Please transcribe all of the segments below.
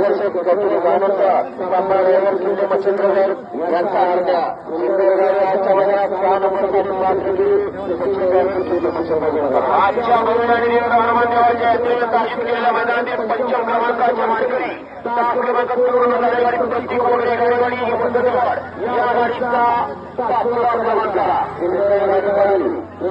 मार्गदर्शक कपिल गावंत संभाजीनगर किल्ले मच्छिंद्रगड यांचा अर्ध्या आजच्या महिन्यात सहा नंबरसाठी पाच केली मच्छिंद्रगड किल्ले मच्छिंद्रगड आजच्या महिन्याने रामादेवाच्या यात्रेला दाखल केलेल्या मैदानातील पंचम क्रमांकाच्या मानकरी सात क्रमांक पूर्ण झालेल्या प्रत्येक वगैरे गाडी ही या गाडीचा सातवा क्रमांक. झाला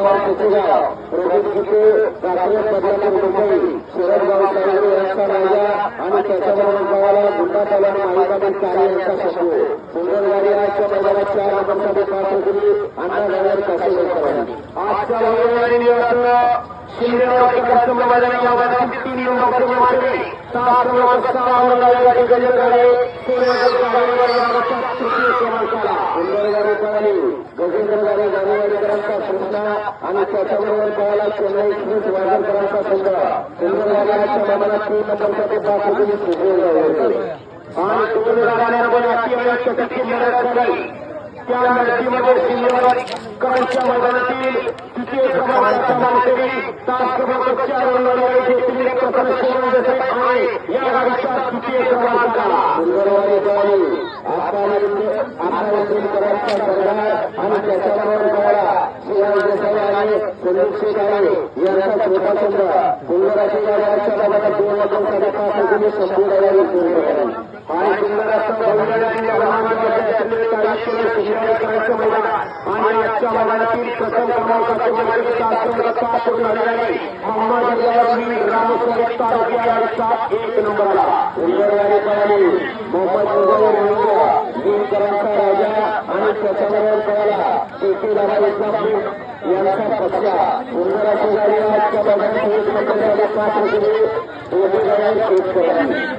क्रमांकाचे मानकरी सात क्रमांक तीन झालेल्या गाडी सागर पवार कसेगाव या गाडीचा चतुर्थ क्रमांक सागर पवार कुचेगाव प्रदीप गीते राकेश बदलापूर मुंबई शरद गावसाहेब यांचा राजा आणि त्याच्याबरोबर गावाला गुंडा तालुका माहिती कार्य यांचा शत्रू सुंदर गाडी आजच्या मैदानात चार नंबरसाठी पात्र केली अण्णा ड्रायव्हर काशीवाडी आजच्या रविवारी निवासनं शिंदेवाडी करायचं मैदान या मैदानात तीन नंबरचे मार्गे सहा क्रमांक सहा झालेल्या गाडी गजरगाडे तृतीय ठिकाणी सुंदर जानेवारीकरांचा संघ आणि त्याच्याबरोबर पाहायला चेन्नई एक्सप्रेस वायगरकरांचा संघ सिंधुदुर्गाच्या मनात तीन नंबरसाठी पात्र केली सुंदर आणि दोन गाड्यांवर अठ्ठावीस टक्के लढत झाली त्या लढतीमध्ये शिंदेवाडी मैदानातील तृतीय क्रमांकाचा मानकरी सात क्रमांक चार गाडी घेतलेले प्रथम शिवण देसाई आणि या गाडीचा तृतीय क्रमांकाला করানি। আপনাদেরকে আপনাদের করার করবেন আমি চেষ্টা করব করা সিআইএ সেবায় সন্দীপ সেবায় ইয়ার প্রকাশন পুনরাশি রাষ্ট্র সভার দুর্নীতি আমি রাষ্ট্র आणि आजच्या मैदानातील प्रथम क्रमांकाचे मार्ग सात एक नंबरला सुंदरवाडी पळाली मोहम्मद मुजावर राजा आणि त्याच्याबरोबर पळाला शेती दादा इस्लामपूर यांचा पक्षा सुंदराची गाडी आजच्या एक नंबरसाठी पात्र केली दोन्ही गाड्या एक करावी